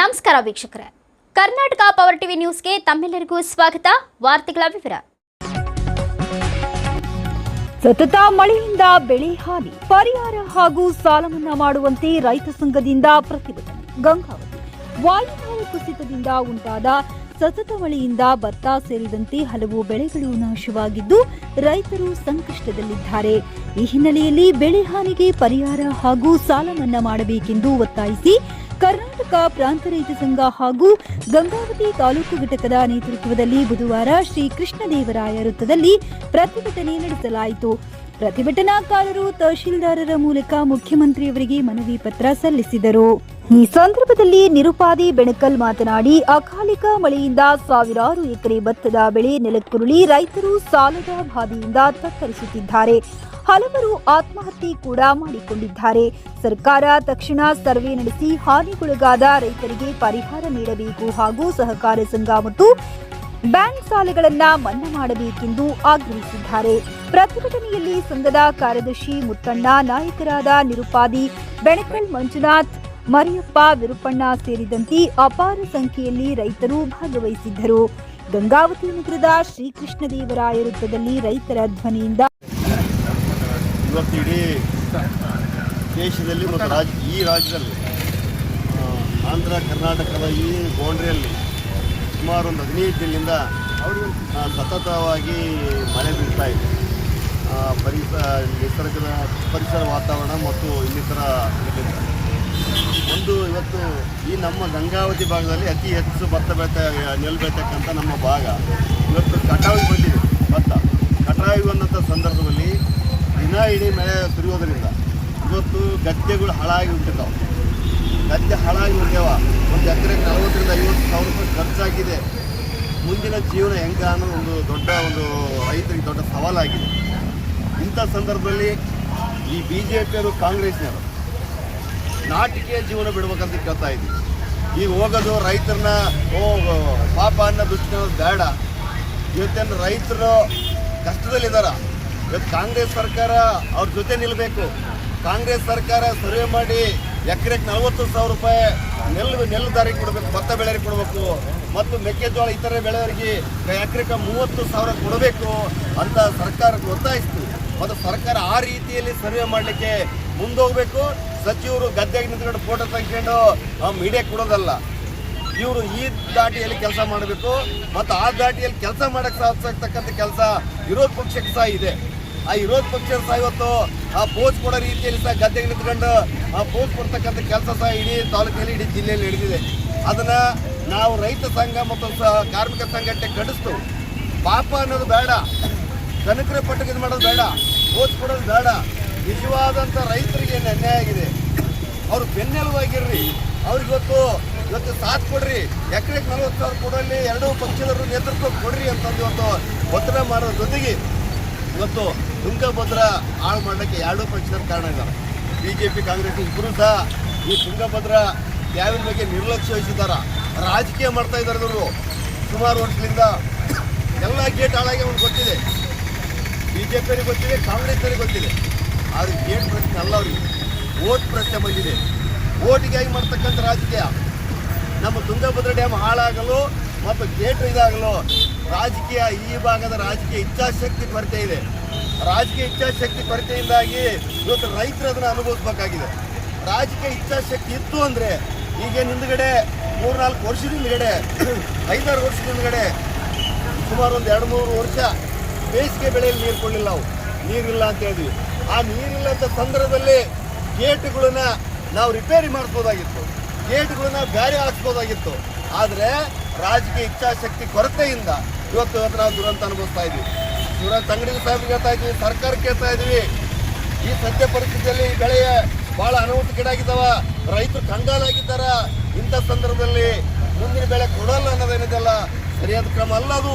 ನಮಸ್ಕಾರ ವೀಕ್ಷಕರೇ. Karnataka power TV ನ್ಯೂಸ್ಗೆ ತಮ್ಮೆಲ್ಲರಿಗೂ ಸ್ವಾಗತ. ವಾರ್ತೆಗಳ ವಿವರ. ಸತತ ಮಳೆಯಿಂದ ಬೆಳೆ ಹಾನಿ, ಪರಿಹಾರ ಹಾಗೂ ಸಾಲ ಮನ್ನಾ ಮಾಡುವಂತೆ ರೈತ ಸಂಘದಿಂದ ಪ್ರತಿಭಟನೆ. ಗಂಗಾವತಿ. ವಾಯುಭಾರ ಕುಸಿತದಿಂದ ಉಂಟಾದ ಸತತ ಮಳೆಯಿಂದ ಭತ್ತ ಸೇರಿದಂತೆ ಹಲವು ಬೆಳೆಗಳು ನಾಶವಾಗಿದ್ದು, ರೈತರು ಸಂಕಷ್ಟದಲ್ಲಿದ್ದಾರೆ. ಈ ಹಿನ್ನೆಲೆಯಲ್ಲಿ ಬೆಳೆ ಹಾನಿಗೆ ಪರಿಹಾರ ಹಾಗೂ ಸಾಲ ಮನ್ನಾ ಮಾಡಬೇಕೆಂದು ಒತ್ತಾಯಿಸಿ ಕರ್ನಾಟಕ ಪ್ರಾಂತ ರೈತ ಸಂಘ ಹಾಗೂ ಗಂಗಾವತಿ ತಾಲೂಕು ಘಟಕದ ನೇತೃತ್ವದಲ್ಲಿ ಬುಧವಾರ ಶ್ರೀ ಕೃಷ್ಣದೇವರಾಯ ವೃತ್ತದಲ್ಲಿ ಪ್ರತಿಭಟನೆ ನಡೆಸಲಾಯಿತು. ಪ್ರತಿಭಟನಾಕಾರರು ತಹಶೀಲ್ದಾರರ ಮೂಲಕ ಮುಖ್ಯಮಂತ್ರಿಯವರಿಗೆ ಮನವಿ ಪತ್ರ ಸಲ್ಲಿಸಿದರು. ಈ ಸಂದರ್ಭದಲ್ಲಿ ನಿರುಪಾದಿ ಬೆಣಕಲ್ ಮಾತನಾಡಿ, ಅಕಾಲಿಕ ಮಳೆಯಿಂದ ಸಾವಿರಾರು ಎಕರೆ ಭತ್ತದ ಬೆಳೆ ನೆಲಕ್ಕುರುಳಿ ರೈತರು ಸಾಲದ ಬಾಧೆಯಿಂದ ತತ್ತರಿಸುತ್ತಿದ್ದಾರೆ. ಹಲವರು ಆತ್ಮಹತ್ಯೆ ಕೂಡ ಮಾಡಿಕೊಂಡಿದ್ದಾರೆ. ಸರ್ಕಾರ ತಕ್ಷಣ ಸರ್ವೆ ನಡೆಸಿ ಹಾನಿಗೊಳಗಾದ ರೈತರಿಗೆ ಪರಿಹಾರ ನೀಡಬೇಕು ಹಾಗೂ ಸಹಕಾರ ಸಂಘ ಮತ್ತು ಬ್ಯಾಂಕ್ ಸಾಲಗಳನ್ನ ಮನ್ನಾ ಮಾಡಬೇಕೆಂದು ಆಗ್ರಹಿಸಿದ್ದಾರೆ. ಪ್ರತಿಭಟನೆಯಲ್ಲಿ ಸಂಘದ ಕಾರ್ಯದರ್ಶಿ ಮುತ್ತಣ್ಣ, ನಾಯಕರಾದ ನಿರುಪಾದಿ, ಬೆಣಕಲ್ ಮಂಜುನಾಥ್, ಮರಿಯಪ್ಪ ವಿರುಪಣ್ಣ ಸೇರಿದಂತೆ ಅಪಾರ ಸಂಖ್ಯೆಯಲ್ಲಿ ರೈತರು ಭಾಗವಹಿಸಿದ್ದರು. ಗಂಗಾವತಿ ನಗರದ ಶ್ರೀಕೃಷ್ಣದೇವರಾಯ ವೃತ್ತದಲ್ಲಿ ರೈತರ ಧ್ವನಿಯಿಂದ ಇವತ್ತು ಇಡೀ ದೇಶದಲ್ಲಿ ಮತ್ತು ರಾಜ್ಯ ಈ ರಾಜ್ಯದಲ್ಲಿ ಆಂಧ್ರ ಕರ್ನಾಟಕದ ಈ ಬೌಂಡ್ರಿಯಲ್ಲಿ ಸುಮಾರು ಒಂದು ಹದಿನೈದು ದಿನದಿಂದ ಸತತವಾಗಿ ಮಳೆ ಬೀಳ್ತಾ ಇದೆ. ಆ, ಪರಿಸ ನಿಸರ್ಗದ ಪರಿಸರ ವಾತಾವರಣ ಮತ್ತು ಇನ್ನಿತರ ಒಂದು ಇವತ್ತು ಈ ನಮ್ಮ ಗಂಗಾವತಿ ಭಾಗದಲ್ಲಿ ಅತಿ ಹೆಚ್ಚು ಭತ್ತ ಬೆಳೀತಾ ನೆಲ್ ನಮ್ಮ ಭಾಗ ಇವತ್ತು ಕಟಾವಿಗೆ ಬಂದಿದೆ ಭತ್ತ. ಕಟಾವಿಗೆ ಬಂದಂಥ ಸಂದರ್ಭದಲ್ಲಿ ದಿನ ಇಡೀ ಮಳೆ ಸುರಿಯೋದ್ರಿಂದ ಇವತ್ತು ಗದ್ದೆಗಳು ಹಾಳಾಗಿ ಉಂಟಿದ್ದಾವೆ ಗದ್ದೆ ಹಾಳಾಗಿ ಉಂಟ್ಯಾವ ಒಂದು ಎಕರೆಗೆ ನಲವತ್ತರಿಂದ ಐವತ್ತು ಸಾವಿರ ರೂಪಾಯಿ ಖರ್ಚಾಗಿದೆ. ಮುಂದಿನ ಜೀವನ ಹೆಂಗ ಅನ್ನೋ ಒಂದು ದೊಡ್ಡ ಒಂದು ರೈತರಿಗೆ ದೊಡ್ಡ ಸವಾಲಾಗಿದೆ. ಇಂಥ ಸಂದರ್ಭದಲ್ಲಿ ಈ ಬಿ ಜೆ ಪಿಯವರು ಕಾಂಗ್ರೆಸ್ನವರು ನಾಟಕೀಯ ಜೀವನ ಬಿಡ್ಬೇಕಂತ ಕೇಳ್ತಾ ಇದ್ದೀವಿ. ಈಗ ಹೋಗೋದು ರೈತರನ್ನ, ಓ, ಪಾಪ ಅನ್ನೋ ದುಷ್ಟ ಬೇಡ. ಇವತ್ತೇನು ರೈತರು ಕಷ್ಟದಲ್ಲಿದ್ದಾರ ಇವತ್ತು ಕಾಂಗ್ರೆಸ್ ಸರ್ಕಾರ ಅವ್ರ ಜೊತೆ ನಿಲ್ಲಬೇಕು ಕಾಂಗ್ರೆಸ್ ಸರ್ಕಾರ ಸರ್ವೆ ಮಾಡಿ ಎಕರೆಗೆ ನಲವತ್ತು ಸಾವಿರ ರೂಪಾಯಿ ನೆಲ್ಲು ನೆಲ್ಲು ದಾರಿಗೆ ಕೊಡಬೇಕು, ಭತ್ತ ಬೆಳೆಯರಿಗೆ ಕೊಡಬೇಕು. ಮತ್ತು ಮೆಕ್ಕೆಜೋಳ ಇತರೆ ಬೆಳೆಯವರಿಗೆ ಎಕರೆಗೆ ಮೂವತ್ತು ಸಾವಿರ ಕೊಡಬೇಕು ಅಂತ ಸರ್ಕಾರಕ್ಕೆ ಒತ್ತಾಯಿಸ್ತು. ಮತ್ತು ಸರ್ಕಾರ ಆ ರೀತಿಯಲ್ಲಿ ಸರ್ವೆ ಮಾಡಲಿಕ್ಕೆ ಮುಂದೋಗಬೇಕು. ಸಚಿವರು ಗದ್ದೆಗೆ ನಿಂತ್ಕೊಂಡು ಫೋಟೋ ತೆಗೆಕೊಂಡು ಮೀಡಿಯಾ ಕೊಡೋದಲ್ಲ. ಇವರು ಈ ದಾಟಿಯಲ್ಲಿ ಕೆಲಸ ಮಾಡಬೇಕು. ಮತ್ತು ಆ ದಾಟಿಯಲ್ಲಿ ಕೆಲಸ ಮಾಡಕ್ಕೆ ಸಾಧಿಸತಕ್ಕಂಥ ಕೆಲಸ ವಿರೋಧ ಪಕ್ಷಕ್ಕೆ ಸಹ ಇದೆ. ಆ ವಿರೋಧ ಪಕ್ಷ ಸಹ ಇವತ್ತು ಆ ಪೋಸ್ಟ್ ಕೊಡೋ ರೀತಿಯಲ್ಲಿ ಸಹ ಗದ್ದೆಗೆ ನಿಂತ್ಕೊಂಡು ಆ ಪೋಸ್ಟ್ ಕೊಡ್ತಕ್ಕಂಥ ಕೆಲಸ ಸಹ ಇಡೀ ತಾಲೂಕಿನಲ್ಲಿ ಇಡೀ ಜಿಲ್ಲೆಯಲ್ಲಿ ಹಿಡಿದಿದೆ ಅದನ್ನ ನಾವು ರೈತ ಸಂಘ ಮತ್ತು ಕಾರ್ಮಿಕ ಸಂಘಟನೆ ಕಡಿಸ್ತು ಪಾಪ ಅನ್ನೋದು ಬೇಡ. ಕನಕರ ಪಟ್ಟಕ್ಕೆ ಮಾಡೋದು ಬೇಡ. ಓದ್ ಕೊಡೋದು ಬೇಡ. ನಿಜವಾದಂಥ ರೈತರಿಗೆ ಅನ್ಯಾಯ ಆಗಿದೆ. ಅವ್ರು ಬೆನ್ನೆಲುವಾಗಿರ್ರಿ ಅವ್ರಿಗೊತ್ತು ಇವತ್ತು ಸಾಥ್ ಕೊಡ್ರಿ. ಎಕರೆಗೆ ನಲವತ್ತು ಸಾವಿರ ಕೊಡಲ್ಲಿ ಎರಡೂ ಪಕ್ಷದವರು ನೇತೃತ್ವ ಕೊಡ್ರಿ ಅಂತಂದು ಇವತ್ತು ಒತ್ತಡ ಮಾಡೋ ಜೊತೆಗೆ ಇವತ್ತು ತುಂಗಭದ್ರ ಹಾಳು ಮಾಡಲಿಕ್ಕೆ ಎರಡೂ ಪಕ್ಷದವ್ರ ಕಾರಣ ಇದ್ದಾರೆ. ಬಿ ಜೆ ಪಿ ಕಾಂಗ್ರೆಸ್ ಇಬ್ಬರು ಸಹ ಈ ತುಂಗಭದ್ರ ಡ್ಯಾಮಿನ ಬಗ್ಗೆ ನಿರ್ಲಕ್ಷ್ಯ ವಹಿಸಿದ್ದಾರೆ. ರಾಜಕೀಯ ಮಾಡ್ತಾ ಇದ್ದಾರೆ ಇವರು. ಸುಮಾರು ವರ್ಷದಿಂದ ಎಲ್ಲ ಗೇಟ್ ಹಾಳಾಗಿ ಅವ್ರಿಗೆ ಗೊತ್ತಿದೆ. ಬಿ ಜೆ ಪಿಯವ್ರಿಗೆ ಗೊತ್ತಿದೆ, ಕಾಂಗ್ರೆಸ್ನವ್ರಿಗೆ ಗೊತ್ತಿದೆ. ಆದರೆ ಗೇಟ್ ಪ್ರಶ್ನೆ ಅಲ್ಲ ಅವ್ರಿಗೆ. ಓಟ್ ಪ್ರಶ್ನೆ ಬಂದಿದೆ. ಓಟಿಗಾಗಿ ಮಾಡ್ತಕ್ಕಂಥ ರಾಜಕೀಯ. ನಮ್ಮ ತುಂಗಭದ್ರ ಡ್ಯಾಮ್ ಹಾಳಾಗಲು ಮತ್ತು ಗೇಟ್ ಇದಾಗಲು ರಾಜಕೀಯ ಈ ಭಾಗದ ರಾಜಕೀಯ ಇಚ್ಛಾಶಕ್ತಿ ಕೊರತೆ ಇದೆ. ರಾಜಕೀಯ ಇಚ್ಛಾಶಕ್ತಿ ಕೊರತೆಯಿಂದಾಗಿ ಇವತ್ತು ರೈತರು ಅದನ್ನು ಅನುಭವಿಸ್ಬೇಕಾಗಿದೆ. ರಾಜಕೀಯ ಇಚ್ಛಾಶಕ್ತಿ ಇತ್ತು ಅಂದರೆ ಈಗ ಹಿಂದ್ಗಡೆ ಮೂರ್ನಾಲ್ಕು ವರ್ಷದ ಹಿಂದ್ಗಡೆ, ಐದಾರು ವರ್ಷದ ಹಿಂದ್ಗಡೆ ಸುಮಾರು ಒಂದು ಎರಡು ಮೂರು ವರ್ಷ ಬೇಸಿಗೆ ಬೆಳೆಯಲ್ಲಿ ನೀರು ಕೊಡಲಿಲ್ಲ ನಾವು. ನೀರಿಲ್ಲ ಅಂತ ಹೇಳಿದ್ವಿ. ಆ ನೀರಿಲ್ಲ ಅಂತ ಸಂದರ್ಭದಲ್ಲಿ ಗೇಟ್ಗಳನ್ನ ನಾವು ರಿಪೇರಿ ಮಾಡಿಸ್ಬೋದಾಗಿತ್ತು. ಗೇಟ್ಗಳನ್ನ ಬೇರೆ ಹಾಕ್ಸ್ಬೋದಾಗಿತ್ತು. ಆದರೆ ರಾಜಕೀಯ ಇಚ್ಛಾಶಕ್ತಿ ಕೊರತೆಯಿಂದ ಇವತ್ತು ಇವತ್ತು ನಾವು ದುರಂತ ಅನುಭವಿಸ್ತಾ ಇದ್ದೀವಿ. ದುರಂತ ಅಂಗಡಿ ಸಾಹೇಬ್ ಹೇಳ್ತಾ ಇದ್ದೀವಿ ಸರ್ಕಾರ ಕೇಳ್ತಾ ಇದ್ದೀವಿ. ಈ ಸದ್ಯ ಪರಿಸ್ಥಿತಿಯಲ್ಲಿ ಬೆಳೆಯ ಬಹಳ ಅನಾಹುತಕ್ಕೀಡಾಗಿದ್ದಾವ ರೈತರು ಕಂಗಾಲಾಗಿದ್ದಾರ. ಇಂಥ ಸಂದರ್ಭದಲ್ಲಿ ಮುಂದಿನ ಬೆಳೆ ಕೊಡಲ್ಲ ಅನ್ನೋದೇನಿದೆಲ್ಲ ಸರಿಯಾದ ಕ್ರಮ ಅಲ್ಲ ಅದು.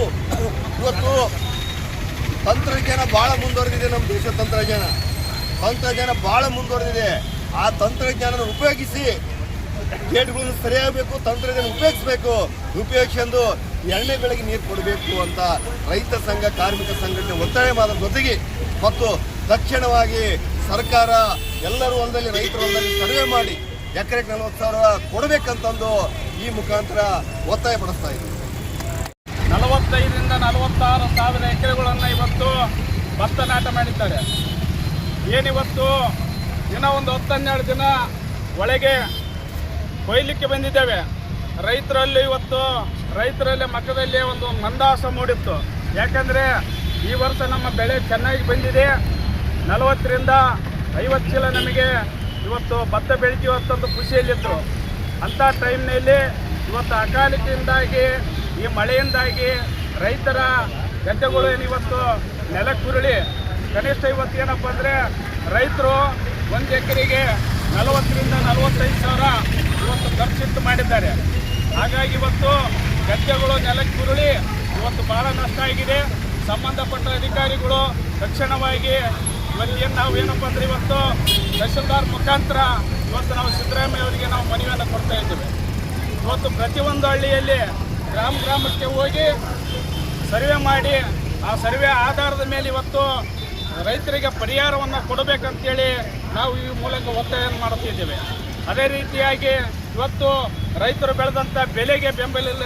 ಇವತ್ತು ತಂತ್ರಜ್ಞಾನ ಭಾಳ ಮುಂದುವರೆದಿದೆ ನಮ್ಮ ದೇಶ ತಂತ್ರಜ್ಞಾನ. ತಂತ್ರಜ್ಞಾನ ಭಾಳ ಮುಂದುವರೆದಿದೆ. ಆ ತಂತ್ರಜ್ಞಾನ ಉಪಯೋಗಿಸಿ ಗೇಟ್ಗಳನ್ನು ಸರಿಯಾಗಬೇಕು, ತಂತ್ರಜ್ಞಾನ ಉಪಯೋಗಿಸಬೇಕು, ಉಪಯೋಗಿಸ್ಕೊಂಡು ಎಣ್ಣೆ ಬೆಳೆಗೆ ನೀರು ಕೊಡಬೇಕು ಅಂತ ರೈತ ಸಂಘ, ಕಾರ್ಮಿಕ ಸಂಘಟನೆ ಒತ್ತಾಯ ಮಾಡೋದ್ರ ಜೊತೆಗೆ ಮತ್ತು ತಕ್ಷಣವಾಗಿ ಸರ್ಕಾರ ಎಲ್ಲರೂ ಹೊಲದಲ್ಲಿ ರೈತರ ಹೊಲದಲ್ಲಿ ಸರ್ವೆ ಮಾಡಿ ಎಕರೆಗೆ ನಲವತ್ತು ಸಾವಿರ ಕೊಡಬೇಕಂತಂದು ಈ ಮುಖಾಂತರ ಒತ್ತಾಯ ಪಡಿಸ್ತಾ ಇದ್ದೀವಿ ನಲವತ್ತೈದರಿಂದ ನಲವತ್ತಾರು ಸಾವಿರ ಎಕರೆಗಳನ್ನು ಇವತ್ತು ಭತ್ತ ನಾಟ ಮಾಡಿದ್ದಾರೆ. ಏನಿವತ್ತು? ದಿನ ಒಂದು ಹತ್ತನ್ನೆರಡು ದಿನ ಒಳಗೆ ಕೊಯ್ಲಿಕ್ಕೆ ಬಂದಿದ್ದೇವೆ. ರೈತರಲ್ಲಿ ಇವತ್ತು, ರೈತರಲ್ಲಿ ಮಕ್ಕದಲ್ಲಿ ಒಂದು ಮಂದಾಸ ಮೂಡಿತ್ತು. ಯಾಕಂದರೆ ಈ ವರ್ಷ ನಮ್ಮ ಬೆಳೆ ಚೆನ್ನಾಗಿ ಬಂದಿದೆ. ನಲವತ್ತರಿಂದ ಐವತ್ತು ಚೀಲ ನಮಗೆ ಇವತ್ತು ಭತ್ತ ಬೆಳಿತೀವಿ ಅಂತಂದು ಖುಷಿಯಲ್ಲಿದ್ದರು ಅಂಥ ಟೈಮ್ನಲ್ಲಿ ಇವತ್ತು ಅಕಾಲಿಕೆಯಿಂದಾಗಿ, ಈ ಮಳೆಯಿಂದಾಗಿ ರೈತರ ಗದ್ದೆಗಳು ಏನಿವತ್ತು ನೆಲಕ್ಕುರುಳಿ. ಕನಿಷ್ಠ ಇವತ್ತು ಏನಪ್ಪ ಅಂದರೆ ರೈತರು ಒಂದು ಎಕರೆಗೆ ನಲವತ್ತರಿಂದ ನಲವತ್ತೈದು ಸಾವಿರ ಖರ್ಚಿಟ್ಟು ಮಾಡಿದ್ದಾರೆ. ಹಾಗಾಗಿ ಇವತ್ತು ಗದ್ದೆಗಳು ನೆಲಕ್ಕೆ ಉರುಳಿ ಇವತ್ತು ಭಾಳ ನಷ್ಟ ಆಗಿದೆ. ಸಂಬಂಧಪಟ್ಟ ಅಧಿಕಾರಿಗಳು ತಕ್ಷಣವಾಗಿ ಇವತ್ತೇನು ನಾವು ಏನಪ್ಪ ಅಂದರೆ ಇವತ್ತು ತಹಶೀಲ್ದಾರ್ ಮುಖಾಂತರ ಇವತ್ತು ನಾವು ಸಿದ್ದರಾಮಯ್ಯ ಅವರಿಗೆ ನಾವು ಮನವಿಯನ್ನು ಕೊಡ್ತಾ ಇದ್ದೇವೆ. ಇವತ್ತು ಪ್ರತಿಯೊಂದು ಹಳ್ಳಿಯಲ್ಲಿ ಗ್ರಾಮ ಗ್ರಾಮಕ್ಕೆ ಹೋಗಿ ಸರ್ವೆ ಮಾಡಿ, ಆ ಸರ್ವೆ ಆಧಾರದ ಮೇಲೆ ಇವತ್ತು ರೈತರಿಗೆ ಪರಿಹಾರವನ್ನು ಕೊಡಬೇಕಂತೇಳಿ ನಾವು ಈ ಮೂಲಕ ಒತ್ತಾಯವನ್ನು ಮಾಡುತ್ತಿದ್ದೇವೆ ಅದೇ ರೀತಿಯಾಗಿ ಇವತ್ತು ರೈತರು ಬೆಳೆದಂಥ ಬೆಲೆಗೆ ಬೆಂಬಲ ಇಲ್ಲ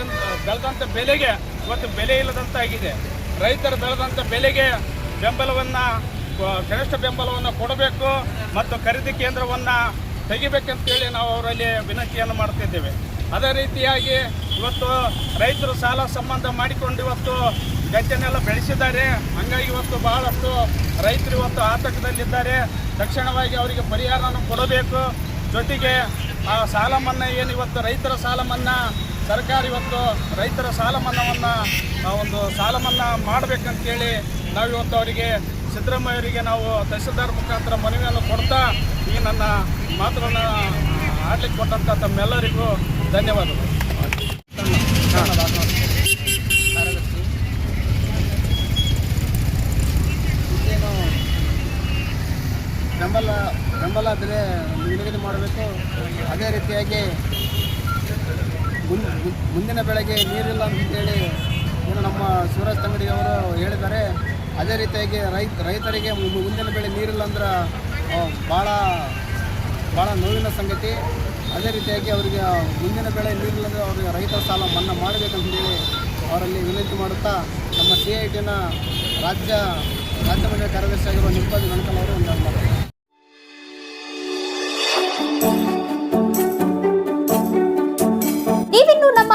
ಬೆಳೆದಂಥ ಬೆಲೆಗೆ ಇವತ್ತು ಬೆಲೆ ಇಲ್ಲದಂತಾಗಿದೆ ರೈತರು ಬೆಳೆದಂಥ ಬೆಲೆಗೆ ಬೆಂಬಲವನ್ನು, ಕನಿಷ್ಠ ಬೆಂಬಲವನ್ನು ಕೊಡಬೇಕು ಮತ್ತು ಖರೀದಿ ಕೇಂದ್ರವನ್ನು ತೆಗಿಬೇಕಂತೇಳಿ ನಾವು ಅವರಲ್ಲಿ ವಿನಂತಿಯನ್ನು ಮಾಡ್ತಿದ್ದೇವೆ. ಅದೇ ರೀತಿಯಾಗಿ ಇವತ್ತು ರೈತರು ಸಾಲ ಸಂಬಂಧ ಮಾಡಿಕೊಂಡು ಇವತ್ತು ಗದ್ದೆನೆಲ್ಲ ಬೆಳೆಸಿದ್ದಾರೆ. ಹಂಗಾಗಿ ಇವತ್ತು ಬಹಳಷ್ಟು ರೈತರು ಇವತ್ತು ಆತಂಕದಲ್ಲಿದ್ದಾರೆ. ತಕ್ಷಣವಾಗಿ ಅವರಿಗೆ ಪರಿಹಾರವನ್ನು ಕೊಡಬೇಕು. ಜೊತೆಗೆ ಆ ಸಾಲ ಮನ್ನಾ ಏನು ಇವತ್ತು ರೈತರ ಸಾಲ ಮನ್ನಾ ಸರ್ಕಾರ ಇವತ್ತು ರೈತರ ಸಾಲ ಮನ್ನಾವನ್ನು ಒಂದು ಸಾಲ ಮನ್ನಾ ಮಾಡಬೇಕಂತೇಳಿ ನಾವು ಇವತ್ತು ಅವರಿಗೆ ಸಿದ್ದರಾಮಯ್ಯವರಿಗೆ ನಾವು ತಹಸೀಲ್ದಾರ್ ಮುಖಾಂತರ ಮನವಿಯನ್ನು ಕೊಡ್ತಾ ಈ ನನ್ನ ಮಾತುಗಳನ್ನು ಆಡ್ಲಿಕ್ಕೆ ಕೊಟ್ಟಂಥ ತಮ್ಮೆಲ್ಲರಿಗೂ ಧನ್ಯವಾದಗಳು. ಬೆಂಬಲ ಬೆಂಬಲ ಬೆಲೆ ನಿಗದಿ ಮಾಡಬೇಕು. ಅದೇ ರೀತಿಯಾಗಿ ಮುಂದಿನ ಬೆಳೆಗೆ ನೀರಿಲ್ಲ ಅಂತೇಳಿ ಏನು ನಮ್ಮ ಶಿವರಾಜ್ ತಂಗಡಿಯವರು ಹೇಳಿದ್ದಾರೆ. ಅದೇ ರೀತಿಯಾಗಿ ರೈತ ರೈತರಿಗೆ ಮುಂದಿನ ಬೆಳೆ ನೀರಿಲ್ಲ ಅಂದ್ರೆ ಭಾಳ ಭಾಳ ನೋವಿನ ಸಂಗತಿ. ಅದೇ ರೀತಿಯಾಗಿ ಅವರಿಗೆ ಮುಂದಿನ ಬೆಳೆ ನೀರಿಲ್ಲ ಅಂದರೆ ಅವರಿಗೆ ರೈತರ ಸಾಲ ಮನ್ನಾ ಮಾಡಬೇಕಂತೇಳಿ ಅವರಲ್ಲಿ ವಿನಂತಿ ಮಾಡುತ್ತಾ, ನಮ್ಮ ಸಿ ಐ ಟಿನ ರಾಜ್ಯ ರಾಜ್ಯ ಮಂಡಳಿ ಕಾರ್ಯದರ್ಶಿಯಾಗಿರುವ ನಿರ್ಮಲ್ ಗಣಕಲ್ ಅವರು ಒಂದು